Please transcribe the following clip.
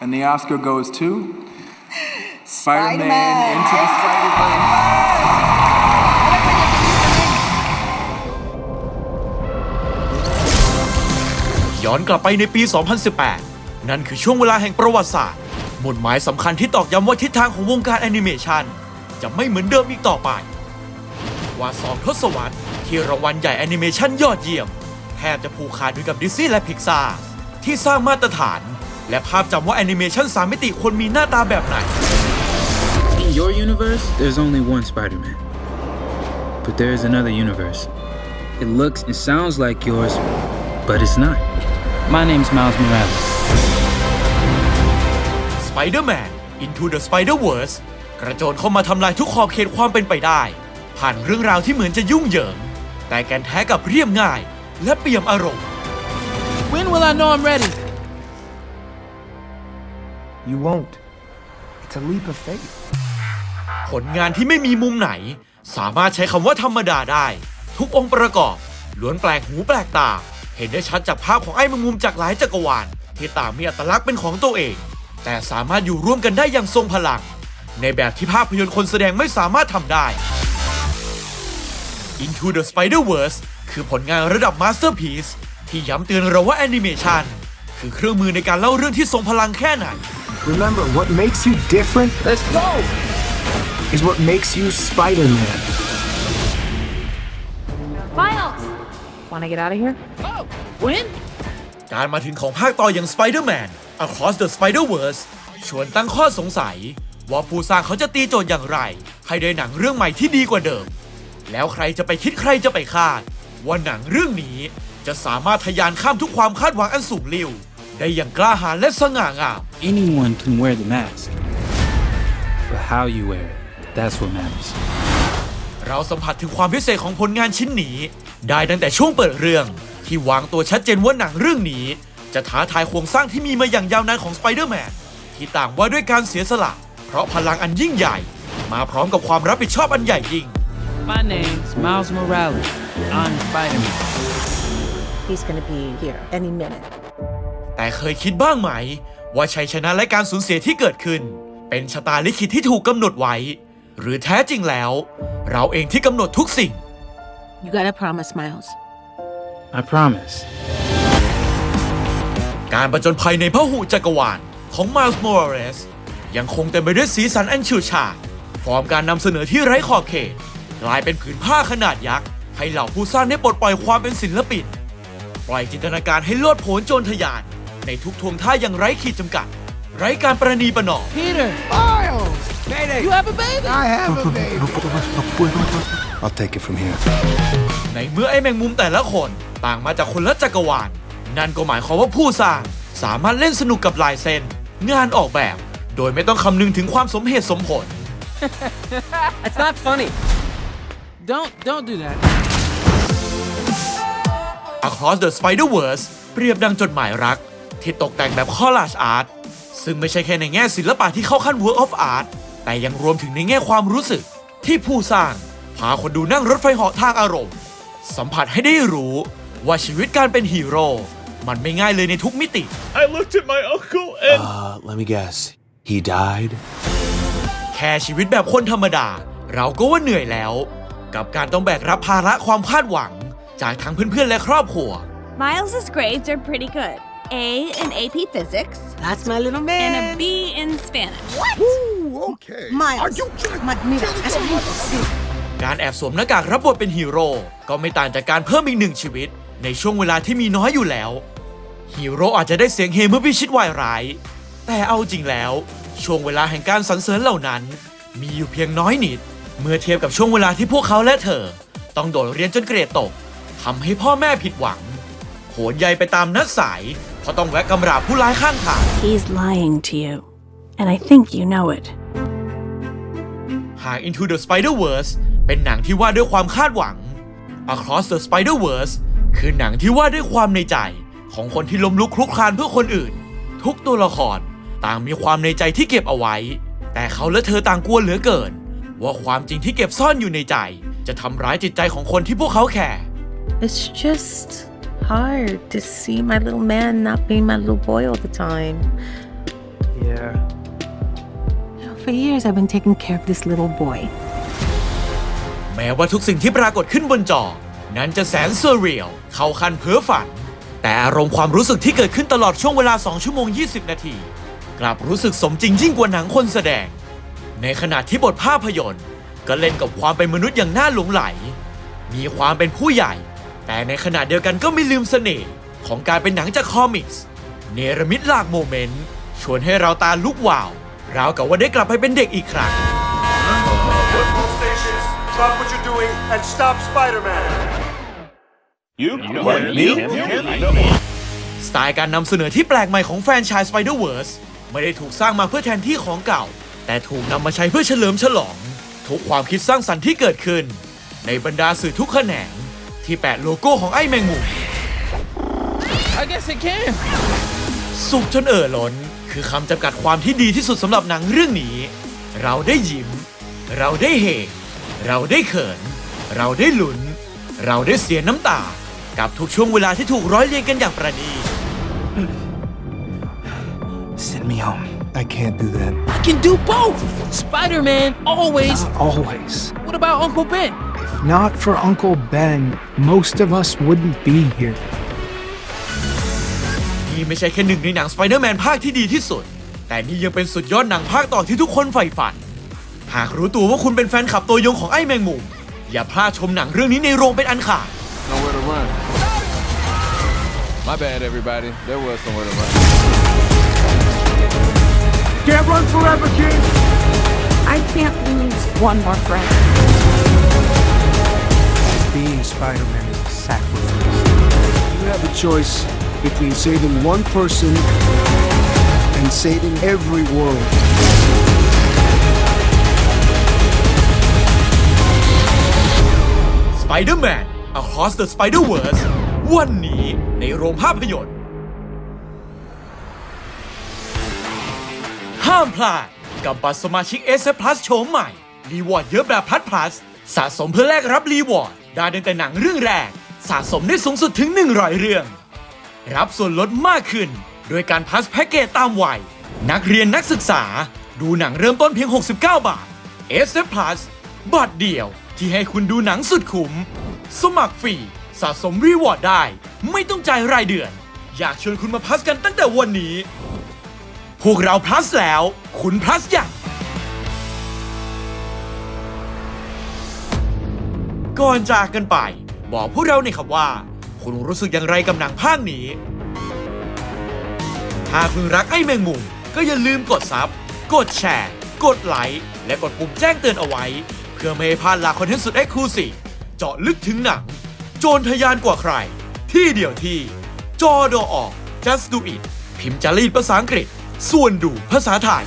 And the Oscar goes to Spider-Man, Spider-Man. Into the Spider-Verse. ย้อนกลับไปในปี 2018 นั่นคือช่วงเวลาแห่งประวัติศาสตร์หมุดหมายสำคัญที่ตอกย้ำว่าทิศทางของวงการแอนิเมชันจะไม่เหมือนเดิมอีกต่อไป ว่าสองทศวรรษที่รางวัลใหญ่แอนิเมชันยอดเยี่ยม แทบจะผูกขาดด้วยกับดิสนีย์และพิกซาที่สร้างมาตรฐาน และภาพจำว่าแอนิเมชันสามมิติควรมีหน้าตาแบบไหน In your universe, there's only one Spider Man. But there is another universe. It looks and sounds like yours, but it's not. My name's Miles Morales. Spider-Man Into the Spider-Verse กระโจนเข้ามาทำลายทุกขอบเขตความเป็นไปได้ ผ่านเรื่องราวที่เหมือนจะยุ่งเหยิง แต่แกนแท้กับเรียบง่าย และเปี่ยมอารมณ์ When will I know I'm ready? You won't. It's a leap of faith. ผลงานที่ไม่มีมุมไหน สามารถใช้คำว่าธรรมดาได้ ทุกองค์ประกอบ ล้วนแปลกหูแปลกตา เห็นได้ชัดจากภาพของไอ้แมงมุมจากหลายจักรวาลที่ต่างมีอัตลักษณ์เป็นของตัวเอง แต่สามารถอยู่ร่วมกันได้อย่างทรงพลัง ในแบบที่ภาพยนตร์คนแสดงไม่สามารถทำได้ Into the Spider-Verse คือผลงานระดับ Masterpiece ที่ย้ำเตือนเราว่าแอนิเมชันคือเครื่องมือในการเล่าเรื่องที่ทรงพลังแค่ไหน Remember, what makes you different Let's go! is what makes you Spider Man. Miles! Wanna get out of here? Oh, when? การมาถึงของภาคต่ออย่าง Spider-Man Across the Spider-Verse ชวนตั้งข้อสงสัย ว่าผู้สร้างเขาจะตีโจทย์อย่างไร ให้ได้หนังเรื่องใหม่ที่ดีกว่าเดิม แล้วใครจะไปคิดใครจะไปคาด ว่าหนังเรื่องนี้จะสามารถทะยานข้ามทุกความคาดหวังอันสูงลิ่ว ได้อย่างกล้าหาญและสง่างาม Anyone can wear the mask. But how you wear it, that's what matters. เราสัมผัสถึงความพิเศษของผลงานชิ้นนี้ ได้ตั้งแต่ช่วงเปิดเรื่อง ที่วางตัวชัดเจนว่าหนังเรื่องนี้ จะท้าทายโครงสร้างที่มีมาอย่างยาวนานของสไปเดอร์แมนที่ต่างว่าด้วยการเสียสละ เพราะพลังอันยิ่งใหญ่ มาพร้อมกับความรับผิดชอบอันใหญ่ยิ่ง My name's Miles Morales. I'm Spider Man. He's gonna be here any minute. แต่เคยคิดบ้างไหม ว่าชัยชนะและการสูญเสียที่เกิดขึ้น เป็นชะตาลิขิตที่ถูกกำหนดไว้ หรือแท้จริงแล้ว เราเองที่กำหนดทุกสิ่ง You gotta promise, Miles. I promise. การประจนภัยในพหุจักรวาลของ Miles Morales ยังคงเต็มไปด้วยสีสันอันฉูดฉาดฟอร์มการนำเสนอที่ไร้ขอบเขต กลายเป็นผืนผ้าขนาดยักษ์ ให้เหล่าผู้สร้างได้ปลดปล่อยความเป็นศิลปิน ปล่อยจินตนาการให้โลดโผนโจรทยาน ในทุกทวงท่าอย่างไร้ขีดจำกัด ไร้การประนีประนอม Peter! Miles! You have a baby? I have a baby. I'll take it from here. ในเมื่อไอ้แมงมุมแต่ละคนต่างมาจากคนละจักรวาล นั่นก็หมายความว่าผู้สร้างสามารถเล่นสนุกกับลายเส้น งานออกแบบ โดยไม่ต้องคำนึงถึงความสมเหตุสมผล It's not funny. Don't don't do that. Across the Spider-Verse เปรียบดังจดหมายรัก ที่ตกแต่งแบบ collage art ซึ่งไม่ใช่แค่ในแง่ศิลปะที่เข้าขั้น work of art แต่ยังรวมถึงในแง่ความรู้สึก ที่ผู้สร้างพาคนดูนั่งรถไฟเหาะทางอารมณ์ สัมผัสให้ได้รู้ว่าชีวิตการเป็นฮีโร่มันไม่ง่ายเลยในทุกมิติ I looked at my uncle and Uh, let me guess. He died? แค่ชีวิตแบบคนธรรมดา เราก็ว่าเหนื่อยแล้ว กับการต้องแบกรับภาระความคาดหวัง จากทั้งเพื่อนๆและครอบครัว Miles's grades are pretty good. A in AP Physics That's my little and a man. B in Spanish. okay. Miles. Ma- mira, eso sí. การแอบสวมหน้ากากรับบทเป็นฮีโร่ก็ไม่ต่างจากการเพิ่มอีกหนึ่งชีวิต ในช่วงเวลาที่มีน้อยอยู่แล้ว ฮีโร่อาจจะได้เสียงเฮเมื่อพิชิตวายร้าย แต่เอาจริงแล้ว ช่วงเวลาแห่งการสรรเสริญเหล่านั้น มีอยู่เพียงน้อยนิด เมื่อเทียบกับช่วงเวลาที่พวกเขาและเธอ ต้องโดดเรียนจนเกรดตกทำให้พ่อแม่ผิดหวังโห นใยไปตามนัดสายเพราะต้องแวะกำราบผู้ร้ายข้างทาง He's lying to you. And I think you know it. หาก Into the Spider-Verse เป็นหนังที่ว่าด้วยความคาดหวัง Across the Spider-Verse คือหนังที่ว่าด้วยความในใจ ของคนที่ล้มลุกคลุกคลานเพื่อคนอื่น ทุกตัวละครต่างมีความในใจที่เก็บเอาไว้ แต่เขาและเธอต่างกลัวเหลือเกิน ว่าความจริงที่เก็บซ่อนอยู่ในใจ จะทำร้ายจิตใจของคนที่พวกเขาแคร์ It's just hard to see my little man not being my little boy all the time. For years, I've been taking care of this little boy. แม้ว่าทุกสิ่งที่ปรากฏขึ้นบนจอ นั้นจะแสนเซอร์เรียลเข้าคันเพ้อฝัน แต่อารมณ์ความรู้สึกที่เกิดขึ้นตลอดช่วงเวลา 2 ชั่วโมง 20 นาที กลับรู้สึกสมจริงยิ่งกว่าหนังคนแสดง ในขณะที่บทภาพยนตร์ ก็เล่นกับความเป็นมนุษย์อย่างน่าหลงไหล มีความเป็นผู้ใหญ่ แต่ในขณะเดียวกันก็ไม่ลืมเสน่ห์ของการเป็นหนังจากคอมิกส์เนรมิตหลากโมเมนต์ ชวนให้เราตาลุกวาวราวกับว่าได้กลับไปเป็นเด็กอีกครั้ง stations, stop what you're doing and stop Spider-Man. You? What? Me? สไตล์การนำเสนอที่แปลกใหม่ของแฟรนไชส์ Spider-Verse ไม่ได้ถูกสร้างมาเพื่อแทนที่ของเก่า แต่ถูกนำมาใช้เพื่อเฉลิมฉลอง ทุกความคิดสร้างสรรค์ที่เกิดขึ้น ในบรรดาสื่อทุกแขนง ที่แปะโลโก้ของไอ้แมงมุม I guess it can. สุขจนเอ่อล้น คือคำจำกัดความที่ดีที่สุดสำหรับหนังเรื่องนี้ เราได้ยิ้ม เราได้เฮเราได้เขิน เราได้ลุ้นเราได้เสียน้ำตา กับทุกช่วงเวลาที่ถูกร้อยเรียงกันอย่างประณีต Send me home. I can't do that. I can do both. Spider-Man always. Not always. What about Uncle Ben? If not for Uncle Ben, most of us wouldn't be here. นี่ไม่ใช่แค่หนึ่งในหนังสไปเดอร์แมนภาคที่ดีที่สุด แต่นี่ยังเป็นสุดยอดหนังภาคต่อที่ทุกคนใฝ่ฝัน หากรู้ตัวว่าคุณเป็นแฟนคลับตัวยงของไอ้แมงมุม อย่าพลาดชมหนังเรื่องนี้ในโรงเป็นอันขาด Nowhere to run. My bad, everybody. There was somewhere to run. Can't run forever, kid! I can't lose one more friend. Being Spider-Man is a sacrifice. You have a choice between saving one person and saving every world. Spider-Man Across the Spider-Verse วันนี้ในโรงภาพยนตร์ ห้ามพลาดกับบัตรสมาชิก s Plus โฉมใหม่ รีวอร์ดเยอะแบบพัด plus ส สะสมเพื่อแลกรับรีวอร์ดได้ตั้งแต่หนังเรื่องแรก สะสมได้สูงสุดถึง 100 เรื่อง รับส่วนลดมากขึ้น โดยการพัสแพ็กเกจตามวัย นักเรียนนักศึกษา ดูหนังเริ่มต้นเพียง 69 บาท s Plus บัตรเดียวที่ให้คุณดูหนังสุดคุ้ม สมัครฟรีสะสมรีวอร์ดได้ ไม่ต้องจ่ายรายเดือน อยากชวนคุณมาพัสกันตั้งแต่วันนี้ พวกเราพลัสแล้ว คุณพลัสอย่าง ก่อนจากกันไป บอกพวกเราหน่อยครับว่า คุณรู้สึกอย่างไรกับหนังภาคนี้ ถ้าคุณรักไอ้แมงมุม ก็อย่าลืมกดซับ กดแชร์ กดไลค์ และกดปุ่มแจ้งเตือนเอาไว้ เพื่อไม่ให้พลาดลาคอนเทนต์สุดเอ็กซ์คลูซีฟเจาะลึกถึงหนัง โจรทยานกว่าใคร ที่เดียวที่ จอดอออก just do it พิมพ์จารีตภาษาอังกฤษ ส่วนดูภาษาไทย